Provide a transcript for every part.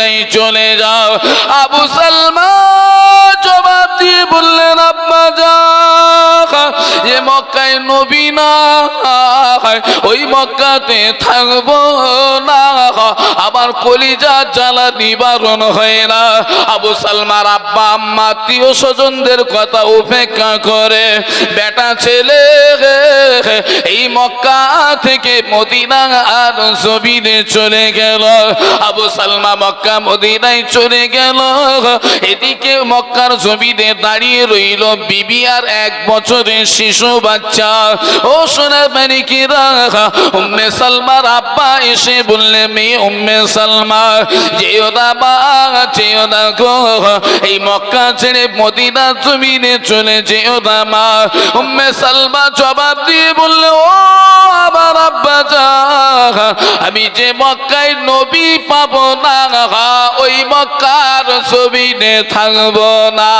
মদিনায় চলে যাও? আবু সালমা জবাব দিয়ে বললেন, আব্বা যা যে মক্কায় নবী না, ওই মক্কাতে থাকব না আবার কলিজা জ্বালা নিবারণ হয় না। আবু সালমার আব্বা, আম্মা, আত্মীয় স্বজনদের কথা উপেক্ষা করে, বেটা ছেলে এই মক্কা থেকে মদিনা আর জমিনে চলে গেল। আবু সালমা মক্কা মদিনায় চলে গেল। এদিকে মক্কার জমিনে দাঁড়িয়ে রইল বিবি আর এক বছরের শিশু বাচ্চা। ও সোনার মানিকিরা, উম্মে সালমার আব্বা এসে বললে মেয়ে উম্মে সালমা যেও না মা, যেও না গো। এই মক্কা ছেড়ে মদিনা জমিনে চলে যেও না মা। উম্মে সালমা জবাব দিয়ে বললে, ও আমি যে মক্কায় নবী পাবো না, ওই মক্কার জমিনে থাকব না।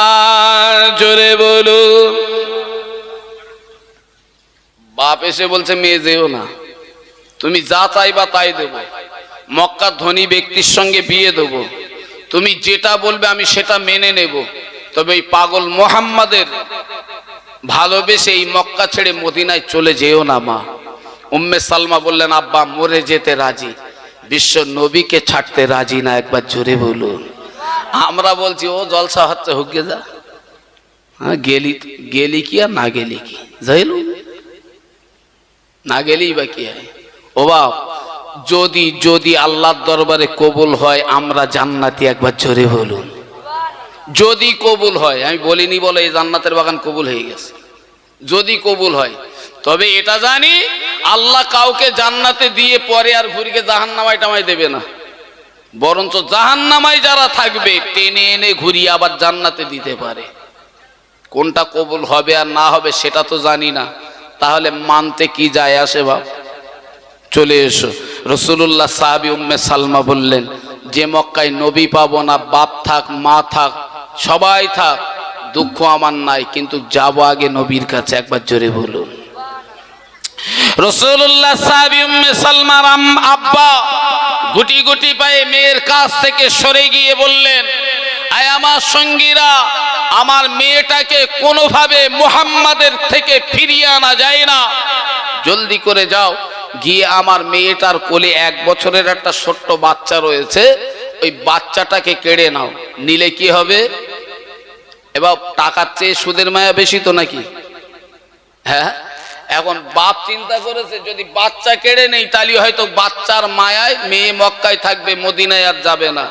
জোরে বলুন। বাপ এসে বলছে, মেয়ে যেও না। তুমি যা চাইবা তাই দেব। মক্কার ধনী ব্যক্তির সঙ্গে বিয়ে দেব। তুমি যেটা বলবে, আমি সেটা মেনে নেব। তবে এই পাগল মোহাম্মদের ভালোবেসে এই মক্কা ছেড়ে মদিনায় চলে যেও না, মা। উম্মে সালমা বললেন, আব্বা, মরে যেতে রাজি। বিশ্ব নবীকে ছাড়তে রাজি না, একবার জোরে বলুন। আমরা বলছি, ও জলসা হচ্ছে হোক গে যা। হ্যাঁ গেলি গেলি কি আর না গেলি কি? যাইলু না গেলেই বা কি হয়? ও বাপ, যদি যদি আল্লাহর দরবারে কবুল হয়, আমরা জান্নাতি, একবার জোরে বলুন। যদি কবুল হয়, আমি বলিনি বলে এই জান্নাতের বাগান কবুল হয়ে গেছে। যদি কবুল হয় তবে এটা জানি, আল্লাহ কাউকে জান্নাতে দিয়ে পরে আর ঘুরিকে জাহান নামাই টামাই দেবে না। বরঞ্চ জাহান নামাই যারা থাকবে, টেনে এনে ঘুরিয়ে আবার জান্নাতে দিতে পারে। কোনটা কবুল হবে আর না হবে সেটা তো জানি না। তাহলে মানতে কি যায় আসে বাপ? চলে এসো। রসুল্লাহ সাহাবি উম্মে সালমা বললেন, যে মক্কায় নবী পাবো না, বাপ থাক, মা থাক, সবাই থাক, দুঃখ আমার নাই, কিন্তু যাব আগে নবীর কাছে, একবার জোরে বলুন। রসুল্লাহ সাহাবি উম্মে সালমার আম- আব্বা গুটি গুটি পায়ে মেয়ের কাছ থেকে সরে গিয়ে বললেন, আয় আমার সঙ্গীরা, আমার মেয়েটাকে কোনোভাবে মুহাম্মাদের থেকে ফিরিয়ে আনা যায় না। জলদি করে যাও, গিয়ে আমার মেয়েটার কোলে এক বছরের একটা ছোট্ট বাচ্চা রয়েছে, ওই বাচ্চাটাকে কেড়ে নাও, নিলে কি হবে? এবার টাকার চেয়ে সুদের মায়া বেশি তো নাকি? হ্যাঁ? এখন বাপ চিন্তা করেছে, যদি বাচ্চা কেড়ে নেই, তাহলে হয়তো বাচ্চার মায়ায় মেয়ে মক্কায় থাকবে, মদিনায় আর যাবে না।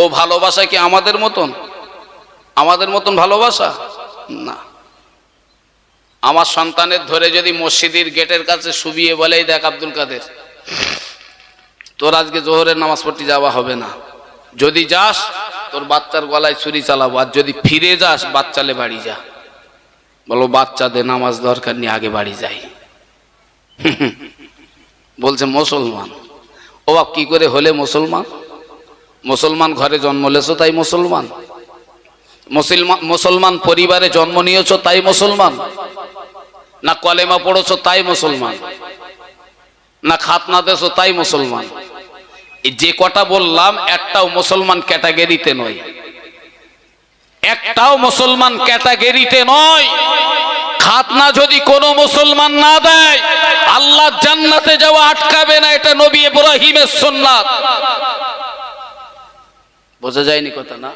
ও ভালোবাসা কি আমাদের মতন? আমাদের মতন ভালোবাসা? না। আমার সন্তানের ধরে যদি মসজিদের গেটের কাছে শুবিয়ে বলেই দেখ আব্দুল কাদের, তোর আজকে জোহরের নামাজ পড়তে যাওয়া হবে না। যদি যাস, তোর বাচ্চার গলায় ছুরি চালাবো, আর যদি ফিরে যাস, বাচ্চালে বাড়ি যা। বলো, বাচ্চাদের নামাজ দরকার নিয়ে আগে বাড়ি যাই। বলছে, মুসলমান। ও বাপ, কি করে হলে মুসলমান? মুসলমান ঘরে জন্ম লেছো তাই মুসলমান? মুসলমান মুসলমান পরিবারে জন্ম নিয়েছো তাই মুসলমান? না কলেমা পড়েছো তাই মুসলমান? না খাতনা দেছো তাই মুসলমান? যে কটা বললাম, একটাও মুসলমান ক্যাটাগরিতে নয়। একটাও মুসলমান ক্যাটাগরিতে নয়। খাতনা যদি কোনো মুসলমান না দেয়, আল্লাহ জান্নাতে যাওয়া আটকাবে না, এটা নবী ইব্রাহিমের সুন্নাত। বোঝা যায়নি কথা না?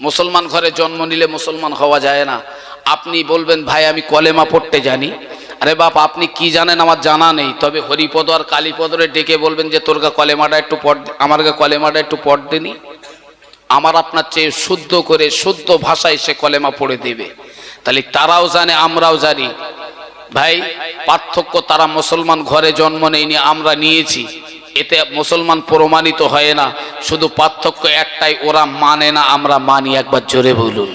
মুসলমান ঘরে জন্ম নিলে মুসলমান হওয়া যায় না। আপনি বলবেন, ভাই, আমি কলেমা পড়তে জানি। আরে বাপ, আপনি কি জানেন? আমার জানা নেই। তবে হরিপদ আর কালীপদরে ডেকে বলবেন যে, তোর গা কলেমাটা একটু পড়, আমার গা কলেমাটা একটু পড় দেনি। আমার আপনার চেয়ে শুদ্ধ করে শুদ্ধ ভাষায় সে কলেমা পড়ে দেবে। তাহলে তারাও জানে, আমরাও জানি। ভাই, পার্থক্য তারা মুসলমান ঘরে জন্ম নেয়নি, আমরা নিয়েছি। এতে মুসলমান প্রমাণিত হয় না। শুধু পার্থক্য একটাই, ওরা মানে না, আমরা মানি। একবার জোরে বলুন।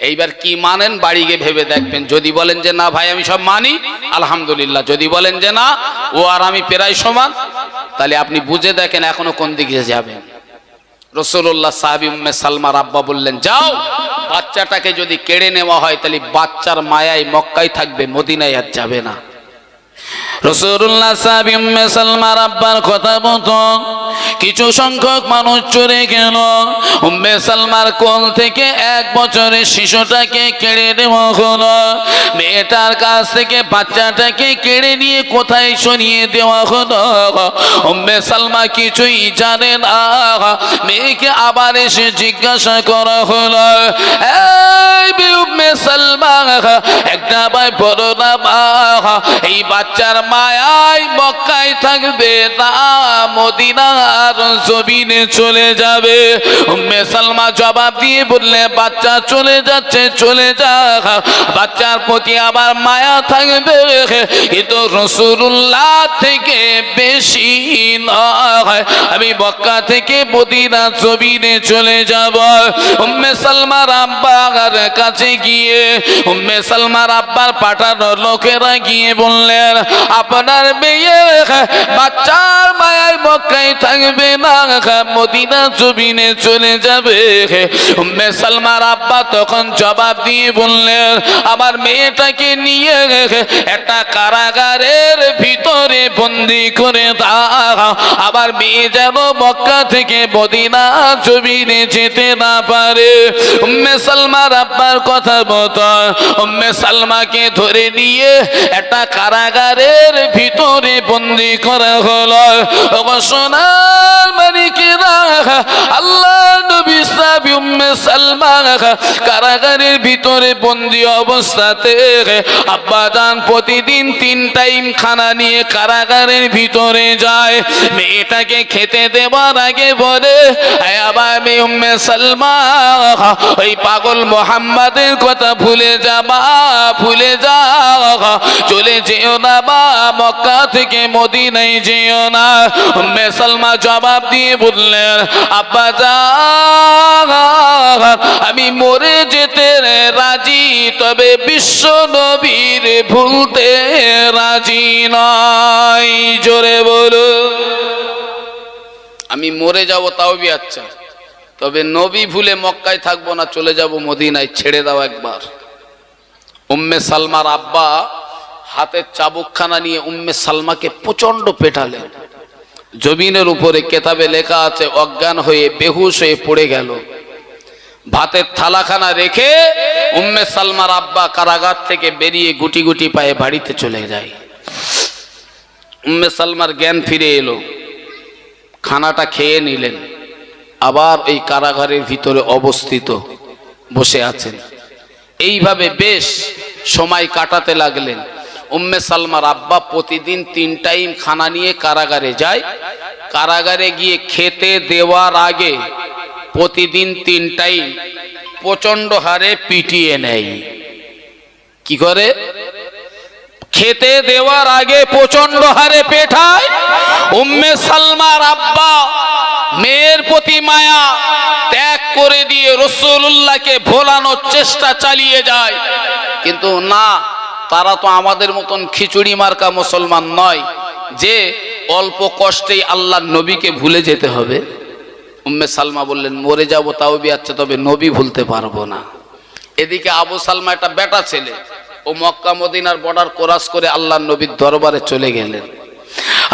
এইবার কি মানেন? বাড়ি গিয়ে ভেবে দেখবেন। যদি বলেন যে, না ভাই, আমি সব মানি, আলহামদুলিল্লাহ। যদি বলেন যে, না, ও আর আমি প্রায় সমান, তাহলে আপনি বুঝে দেখেন এখনও কোন দিকে যাবেন। রসুল্লাহ সাহাবি উম্মে সালমার আব্বা বললেন, যাও, বাচ্চাটাকে যদি কেড়ে নেওয়া হয়, তাহলে বাচ্চার মায়ায় মক্কায় থাকবে, মদিনায় আর যাবে না। রসুল্লাহ সাহেব উম্মে সালমার আব্বার কথা মতো কিছু সংখ্যক মানুষ চলে গেল। উম্মে সালমার কোল থেকে এক বছরের শিশুটাকে কেড়ে নেওয়া হলো। মেয়েটার কাছ থেকে বাচ্চাটাকে কেড়ে নিয়ে কোথায় সরিয়ে দেওয়া হলো? উম্মে সালমা কিছুই জানে না। মেয়েকে আবার এসে জিজ্ঞাসা করা হলো উম্মে সালমা, একটা ভাই বলো না মা? এই বাচ্চার মায়াই মক্কায় থাকবে না মদিনার জমিনে চলে যাবে। জবাব দিয়ে বললে, বাচ্চা চলে যাচ্ছে, চলে যা বাচ্চার প্রতি আবার মায়া থাকবে। কিন্তু থেকে বেশি নয়। আমি থেকে মদিনা জমিনে চলে যাব। উম্মে সালমার আব্বার কাছে গিয়ে, উম্মে সালমার আব্বার পাঠানো লোকেরা গিয়ে বললেন আপনার মেয়ে বাচ্চার মায়ের মক্কায় থাকবে না মদিনা জমিনে চলে যাবে উম্মে সালমার আব্বা তখন জবাব দিয়ে বললেন, আমার মেয়েটাকে নিয়ে একটা কারাগারের ভিতরে বন্দি করে দাও। আবার মেয়ে যেন মক্কা থেকে মদিনা জমিনে যেতে না পারে। উম্মে সালমার আব্বার কথা মতো উম্মে সালমাকে ধরে নিয়ে একটা কারাগারের ভিতরে বন্দি করা হলো। সোনার মানিকেরা আল্লাহ নবী কারাগারের ভিতরে বন্দি অবস্থাতে আব্বা জান প্রতিদিন তিন টাইম খানা নিয়ে কারাগারের ভিতরে যায়। মেয়েটাকে খেতে দেওয়ার আগে বলে ওই পাগল মোহাম্মদের কথা ভুলে যাবা, ভুলে যাও চলে যেও না বা, মক্কা থেকে মদিনায় যেও না। উম্মে সালমা জবাব দিয়ে বললেন, আব্বা যা আমি মরে যেতে রাজি, তবে বিশ্ব নবীর ভুলতে রাজি নয়। জোরে বলো। আমি মরে যাব তাও বি আচ্ছা তবে নবী ভুলে মক্কায় থাকব না, চলে যাব মদিনায়, ছেড়ে দাও একবার। উম্মে সালমার আব্বা হাতের চাবুকখানা নিয়ে উম্মে সালমাকে প্রচণ্ড পেটালেন। জমিনের উপরে কেতাবে লেখা আছে, অজ্ঞান হয়ে, বেহুশ হয়ে পড়ে গেল। ভাতের থালাখানা রেখে উম্মে সালমার আব্বা কারাগার থেকে বেরিয়ে গুটি গুটি পায়ে বাড়িতে চলে যায়। উম্মে সালমার জ্ঞান ফিরে এলো। খানাটা খেয়ে নিলেন। আবার এই কারাগারের ভিতরে অবস্থিত বসে আছেন। এইভাবে বেশ সময় কাটাতে লাগলেন। উম্মে সালমার আব্বা প্রতিদিন তিন টাইম খানা নিয়ে কারাগারে যায়। কারাগারে গিয়ে খেতে দেওয়ার আগে প্রতিদিন তিন টাইম প্রচণ্ড হারে পিটিয়ে নেয়। কি করে? খেতে দেওয়ার আগে প্রচণ্ড হারে পেঠায়। উম্মে সালমার আব্বা মেয়ের প্রতি মায়া ত্যাগ করে দিয়ে রসুল্লাহকে ভোলানোর চেষ্টা চালিয়ে যায়। কিন্তু না, তারা তো আমাদের মতন খিচুড়ি মার্কা মুসলমান নয় যে অল্প কষ্টেই আল্লাহ নবীকে ভুলে যেতে হবে। উম্মে সালমা বললেন, মরে যাব তাও বি আচ্ছা তবে নবী ভুলতে পারব না। এদিকে আবু সালমা একটা বেটা ছেলে, ও মক্কা, মদিনার বর্ডার কোরাস করে আল্লাহ নবীর দরবারে চলে গেলেন।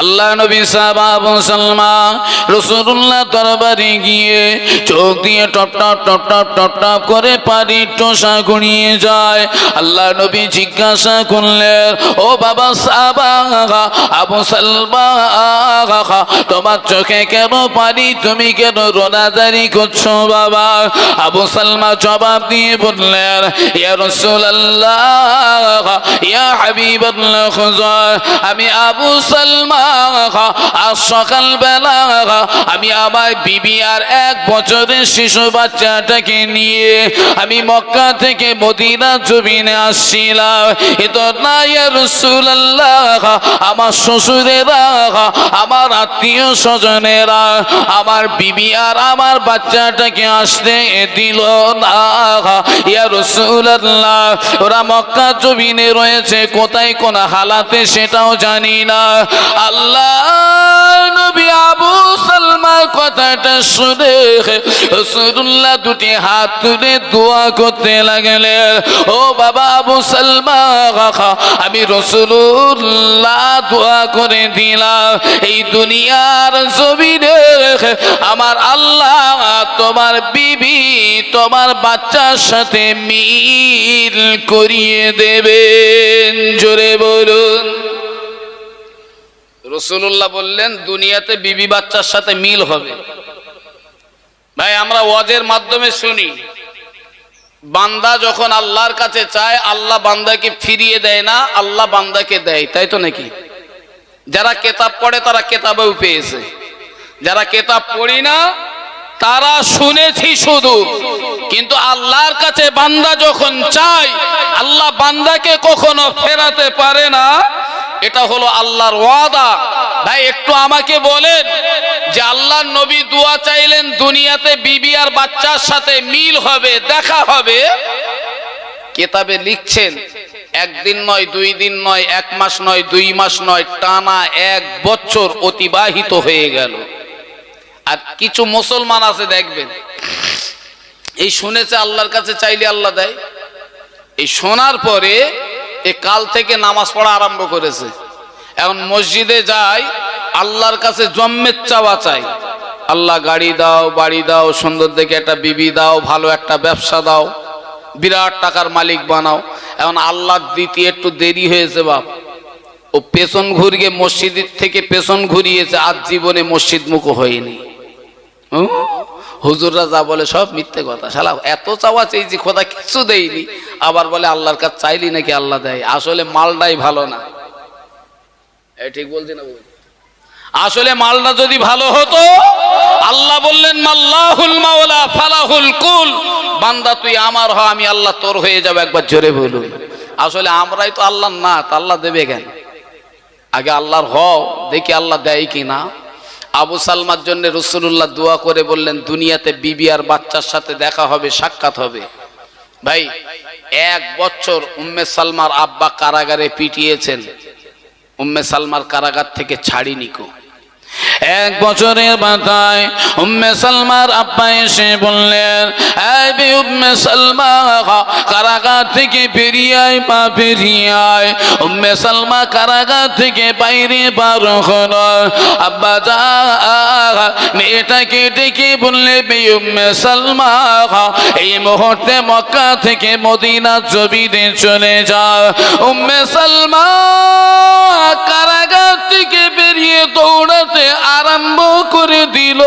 আল্লাহ নবী সাহাব সালমা রসুল্লাহ দরবারে গিয়ে চোখ দিয়ে টপ টপ টপ টপ টপ টপ করে পানি টোসা গড়িয়ে যায়। আল্লাহ নবী জিজ্ঞাসা করলেন, ও বাবা সাবা আবু সালমা তোমার চোখে কেন পানি? তুমি কেন রোনাদারি করছ বাবা? আবু সালমা জবাব দিয়ে বললেন, ইয়া রাসূলুল্লাহ, ইয়া হাবিবাল্লাহ খুজা আমি আবু সালমা আজ সকালবেলা আমি আমার বিবি আর এক বছরের শিশু বাচ্চাটাকে নিয়ে আমি মক্কা থেকে মদিনা জমিনে আসছিলাম। আমার শ্বশুরেরা, আমার আত্মীয় স্বজনেরা, আমার বিবি আর আমার বাচ্চাটাকে আসতে দিল না। ইয়া ওরা মক্কা জমিনে রয়েছে, কোথায় কোন হালাতে সেটাও জানি না। আবু কথাটা দুটি হাত তুলে করতে ও বাবা আমি রসুল্লাহ দোয়া করে দিলাম। এই দুনিয়ার জমিনে আমার আল্লাহ তোমার বিবি, তোমার বাচ্চার সাথে মিল করিয়ে দেবেন। জোরে বলুন। রসুল্লাহ বললেন, দুনিয়াতে বিবি বাচ্চার সাথে মিল হবে। ভাই, আমরা ওয়াজের মাধ্যমে শুনি, বান্দা যখন আল্লাহর কাছে চায়, আল্লাহ বান্দাকে ফিরিয়ে দেয় না, আল্লাহ বান্দাকে দেয়, তাই তো নাকি? যারা কেতাব পড়ে, তারা কেতাবেও পেয়েছে। যারা কেতাব পড়ি না, তারা শুনেছি শুধু। কিন্তু আল্লাহর কাছে বান্দা যখন চায়, আল্লাহ বান্দাকে কখনো ফেরাতে পারে না। এটা হলো আল্লাহর ওয়াদা। ভাই, একটু আমাকে বলেন যে আল্লাহর নবী দোয়া চাইলেন দুনিয়াতে বিবি আর বাচ্চার সাথে মিল হবে, দেখা হবে। কেতাবে লিখছেন, একদিন নয়, দুই দিন নয়, এক মাস নয়, দুই মাস নয়, টানা এক বছর অতিবাহিত হয়ে গেল। আর কিছু মুসলমান আছে, দেখবেন। এই শুনেছে, আল্লাহর কাছে চাইলে আল্লাহ দেয়। এই শোনার পরে এ কাল থেকে নামাজ পড়া আরম্ভ করেছে। এখন মসজিদে যায় আল্লাহর কাছে জন্মের চাওয়া চাই। আল্লাহ, গাড়ি দাও, বাড়ি দাও, সুন্দর দেখে একটা বিবি দাও, ভালো একটা ব্যবসা দাও, বিরাট টাকার মালিক বানাও। এখন আল্লাহ দিতে একটু দেরি হয়েছে বাপ। ও পেছন ঘুরিয়ে মসজিদ থেকে পেছন ঘুরিয়েছে আজ জীবনে মসজিদ মুখ হয়নি? হুজুররা যা বলে সব মিথ্যে কথা। শালা, এত চাওয়া চেয়েছি খোদা কিছু দেয়নি, আবার বলে আল্লাহর কাছে চাইলি নাকি আল্লাহ দেয়? আসলে মালটাই ভালো না। ঠিক বলছি না? আসলে মালটা যদি ভালো হতো, আল্লাহ বললেন, মাল্লাহুল মাওলা, ফালাহুল কুল। বান্দা, তুই আমার হ, আমি আল্লাহ তোর হয়ে যাব। একবার জোরে বলুন। আসলে আমরাই তো আল্লাহ না তা আল্লাহ দেবে কেন? আগে আল্লাহর হও দেখি আল্লাহ দেয় কি না আবু সালমার জন্য রসুল্লাহ দোয়া করে বললেন, দুনিয়াতে বিবি আর বাচ্চার সাথে দেখা হবে, সাক্ষাৎ হবে। ভাই, এক বছর উম্মে সালমার আব্বা কারাগারে পিটিয়েছেন। উম্মে সালমার কারাগার থেকে ছাড়িনি কো। এক বছরের মাথায় উম্মে সালমার আব্বা এসে বললেন উম্মে সালমা, কারাগার থেকে বেরিয়ে আয় পা বেরিয়ে উম্মে সালমা কারাগার থেকে বাইরে বার হলো। আব্বা যা মেয়েটাকে ডেকে বললে উম্মে সালমা, এই মুহূর্তে মক্কা থেকে মদিনা জবিনে চলে যাও। উম্মে সালমা কারাগার থেকে বেরিয়ে দৌড়াতে আরম্ভ করে দিল।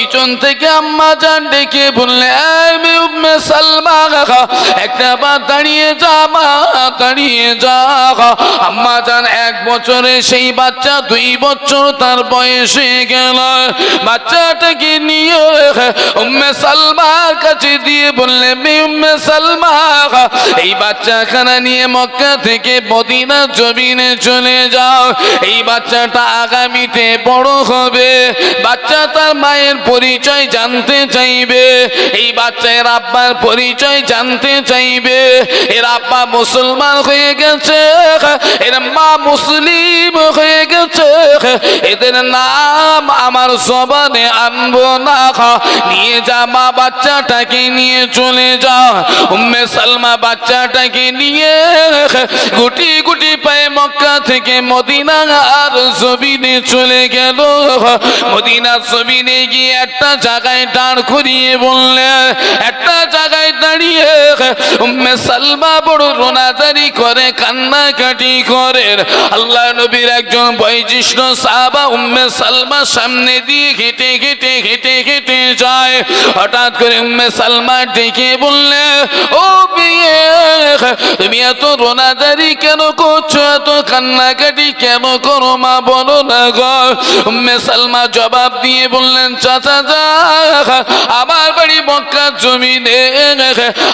পিছন থেকে আম্মা জান ডেকে বললে, "এই মেয়ে উম্মে সালমা একটা বার দাঁড়িয়ে যা, মা দাঁড়িয়ে যা আম্মা জান এক বছরে সেই বাচ্চা দুই বছর তার বয়স গেল। বাচ্চাটাকে নিয়ে উম্মে সালমার কাছে দিয়ে বললে, মেয়ে উম্মে সালমা এই বাচ্চাখানা নিয়ে মক্কা থেকে মদিনা জমিনে চলে যাও। এই বাচ্চাটা আগামীতে বড় হবে। বাচ্চা তার মায়ের পরিচয় জানতে চাইবে। এই বাচ্চা এর আব্বার পরিচয় জানতে চাইবে। এর আব্বা মুসলমান হয়ে গেছে, এর মা মুসলিম হয়ে গেছে। এদের নাম আমার জবানে আনব না। নিয়ে যা মা বাচ্চাটাকে নিয়ে চলে যা। উম্মে সালমা বাচ্চাটাকে নিয়ে গুটি গুটি পায়ে মক্কা থেকে মদিনা আর জমিনে চলে গেল। মদিনা জমিনে গিয়ে একটা জায়গায় দাঁড় করিয়ে বললে, একটা জায়গায় দাঁড়িয়ে উম্মে সালমা বড় রোনাদারি করে, কান্নাকাটি করেন আল্লাহ নবীর একজন বয়োজ্যেষ্ঠ সাহাবা উম্মে সালমা সামনে দিয়ে হেঁটে হেঁটে হেঁটে হেঁটে যায়। হঠাৎ করে উম্মে সালমা ডেকে বললে, ও বিয়ে তুমি এত রোনাদারি কেন করছ? এত কান্নাকাটি কেন করো মা? বলো না গো। উম্মে সালমা জবাব দিয়ে বললেন, চাচা আমার বাড়ি মক্কা জমিনে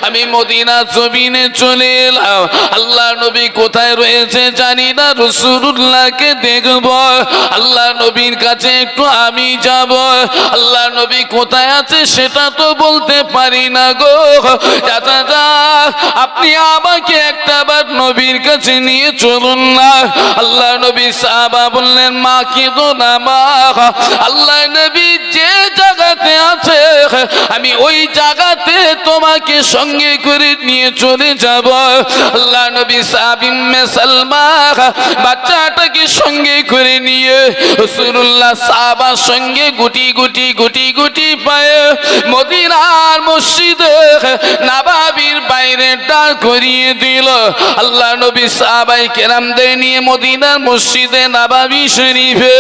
আমি মদিনা জমিনে চলে এলাম। আল্লাহ নবী কোথায় রয়েছে জানি না রসুল্লাহকে দেখব। আল্লাহ নবীর কাছে একটু আমি যাব। আল্লাহ নবী কোথায় আছে সেটা তো বলতে পারি না গো। চাচা যা আপনি আমাকে একটা বার নবীর কাছে নিয়ে চলুন না। আল্লাহ নবী সাহাবা বললেন, মা, কেঁদো না, মা। আল্লাহ নবী যে জায়গাতে আছে, আমি ওই জায়গাতে তোমাকে সঙ্গে করে নিয়ে চলে যাব। আল্লাহ নবী সাবিম্মে সালমা বাচ্চাটাকে সঙ্গে করে নিয়ে রসুল্লাহ সাহাবার সঙ্গে গুটি গুটি গুটি গুটি পায়ে মদিনার মসজিদে নাবাবির বাইরে ডাক করিয়ে দিল। আল্লাহ নবী সাহাবাই কেরামদের নিয়ে মদিনার মসজিদে নাবাবি শরীফে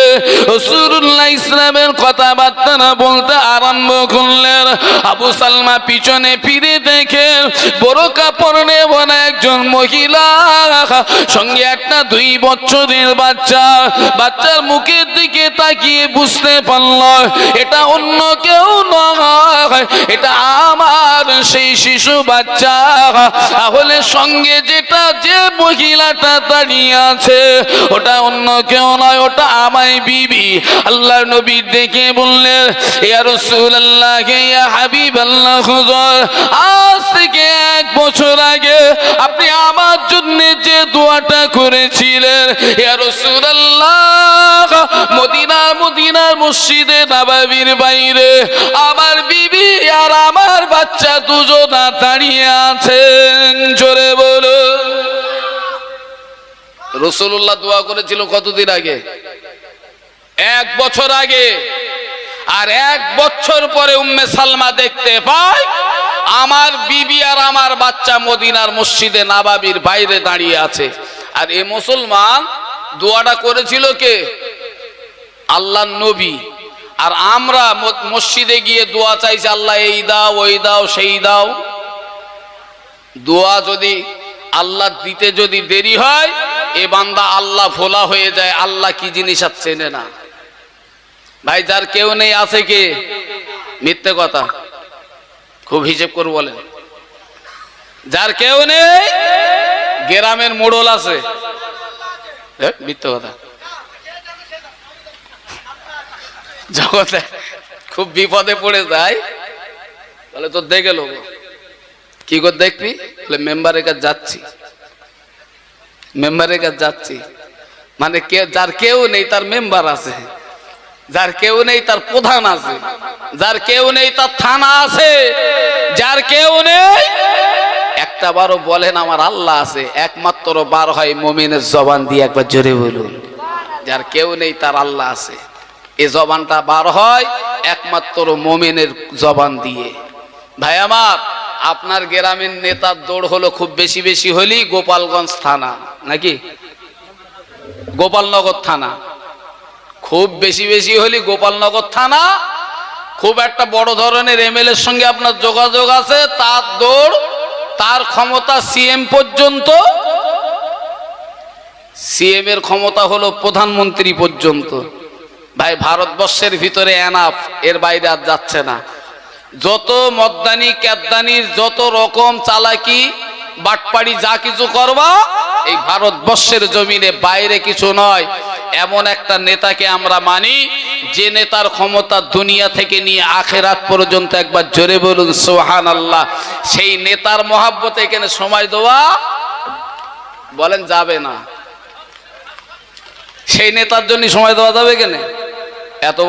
রসুল্লাহ ইসলামের কথাবার্তা বলতে আরম্ভ করলেন। আবু সালমা পিছনে ফিরে দেখে বড় কাপড় নেব একজন মহিলা, সঙ্গে একটা দুই বছরের বাচ্চা। বাচ্চার মুখের দিকে তাকিয়ে বুঝতে পারল, এটা অন্য কেউ নয়, এটা আমার সেই শিশু বাচ্চা। তাহলে সঙ্গে যেটা যে মহিলাটা দাঁড়িয়ে আছে, ওটা অন্য কেউ নয়, ওটা আমায় বিবি। আল্লাহ নবী দেখে বললেন ইয়া রাসূলুল্লাহ, ইয়া হাবিবাল্লাহ আজ থেকে এক বছর আগে আপনি আমার জন্য যে দোয়াটা করেছিলেন, ইয়া রাসূলুল্লাহ, মদিনা মদিনার মসজিদে নববীর বাইরে আমার বিবি আর আমার বাচ্চা দুজনা দাঁড়িয়ে আছেন, জোরে বলো রসুল্লাহ দোয়া করেছিল কতদিন আগে? এক বছর আগে। আর এক বছর পরে উম্মে সালমা দেখতে পায়, আমার বিবি আর আমার বাচ্চা মদিনার মসজিদে নাবাবির বাইরে দাঁড়িয়ে আছে। আর এ মুসলমান দোয়াটা করেছিল কে? আল্লাহ নবী। আর আমরা মসজিদে গিয়ে দোয়া চাইছি, আল্লাহ এই দাও, ওই দাও, সেই দাও। দোয়া যদি আল্লাহ দিতে যদি দেরি হয়, এ বান্দা আল্লাহ ভোলা হয়ে যায়, আল্লাহ কি জিনিস আর চেনে না। ভাই, যার কেউ নেই, আছে কি? মিথ্যে কথা। খুব হিসেব করে বলেন। যার কেউ নেই, গ্রামের মোড়ল আছে। মিথ্যে কথা। জগতে খুব বিপদে পড়ে যায় বলে তো দেখে লোক। কি করে দেখবি? বলে মেম্বারের কাছে যাচ্ছি। মেম্বারের কাছে যাচ্ছি। মানে কে, যার কেউ নেই, তার মেম্বার আছে। যার কেউ নেই তার প্রধান আছে। যার কেউ নেই তার থানা আছে। যার কেউ নেই একটা বারও বলেন আমার আল্লাহ আছে, একমাত্র বার হয় মমিনের জবান দিয়ে একবার জোরে বলুন। যার কেউ নেই তার আল্লাহ আছে। এ জবানটা বার হয় একমাত্র মমিনের জবান দিয়ে। ভাই আমার, আপনার গ্রামের নেতার দৌড় হলো খুব বেশি বেশি হলেই গোপালগঞ্জ থানা, নাকি? গোপালনগর থানা। খুব বেশি বেশি হলে গোপালনগর থানা, খুব একটা বড় ধরনের এমএলএ এর সঙ্গে আপনার যোগাযোগ আছে, তার দৌড়, তার ক্ষমতা সিএম পর্যন্ত সিএম এর ক্ষমতা হলো প্রধানমন্ত্রী পর্যন্ত। ভাই, ভারতবর্ষের ভিতরে এনাফ এর বাইরে আর যাচ্ছে না। যত মদ্দানি ক্যাদ্দানির যত রকম চালাকি, বাটপাড়ি যা কিছু করবা, এই ভারতবর্ষের জমিনে বাইরে কিছু নয়। এমন একটা নেতাকে আমরা মানি, যে নেতার ক্ষমতা দুনিয়া থেকে নিয়ে আখেরাত পর্যন্ত একবার জোরে বলুন সোহান আল্লাহ সেই নেতার মহাব্বতে এখানে সময় দেওয়া বলেন যাবে না। সেই নেতার জন্য সময় দেওয়া যাবে কেন? এত